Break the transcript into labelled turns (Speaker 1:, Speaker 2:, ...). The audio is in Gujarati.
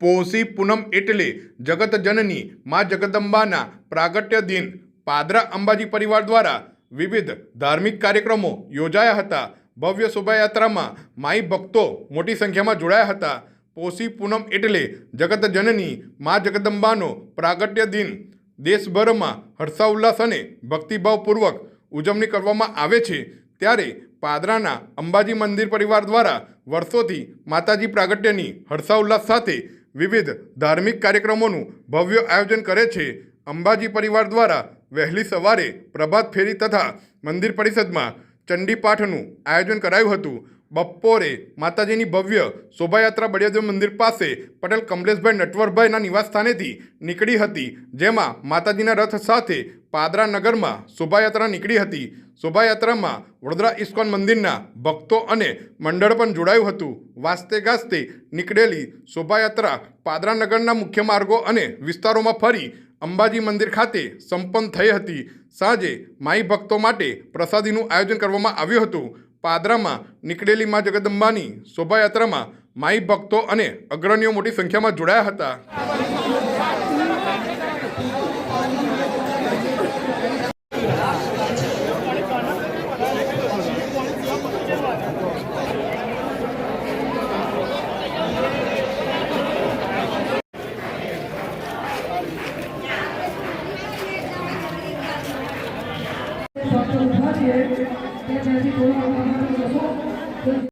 Speaker 1: પોષી પૂનમ એટલે જગતજનની મા જગદંબાના પ્રાગટ્ય દિન, પાદરા અંબાજી પરિવાર દ્વારા વિવિધ ધાર્મિક કાર્યક્રમો યોજાયા હતા. ભવ્ય શોભાયાત્રામાં માઈ ભક્તો મોટી સંખ્યામાં જોડાયા હતા. પોષી પૂનમ એટલે જગતજનની મા જગદંબાનો પ્રાગટ્ય દિન, દેશભરમાં હર્ષોલ્લાસ અને ભક્તિભાવપૂર્વક ઉજવણી કરવામાં આવે છે. ત્યારે પાદરાના અંબાજી મંદિર પરિવાર દ્વારા વર્ષોથી માતાજી પ્રાગટ્યની હર્ષોલ્લાસ સાથે વિવિધ ધાર્મિક કાર્યક્રમોનું ભવ્ય આયોજન કરે છે. અંબાજી પરિવાર દ્વારા વહેલી સવારે પ્રભાત ફેરી તથા મંદિર પરિષદમાં ચંડીપાઠનું આયોજન કરાયું હતું. બપોરે માતાજીની ભવ્ય શોભાયાત્રા બળિયાદેવ મંદિર પાસે પટેલ કમલેશભાઈ નટવરભાઈના નિવાસસ્થાનેથી નીકળી હતી, જેમાં માતાજીના રથ સાથે પાદરા નગરમાં શોભાયાત્રા નીકળી હતી. શોભાયાત્રામાં વડોદરા ઇસ્કોન મંદિરના ભક્તો અને મંડળ પણ જોડાયું હતું. વાસ્તે ગાસ્તે નીકળેલી શોભાયાત્રા પાદરા નગરના મુખ્ય માર્ગો અને વિસ્તારોમાં ફરી અંબાજી મંદિર ખાતે સંપન્ન થઈ હતી. સાંજે માઈ ભક્તો માટે પ્રસાદીનું આયોજન કરવામાં આવ્યું હતું. પાદરામાં નીકળેલી મા જગદંબાની શોભાયાત્રામાં માઈ ભક્તો અને અગ્રણીઓ મોટી સંખ્યામાં જોડાયા હતા.
Speaker 2: Thank ઊભા त्यासाठी कोणी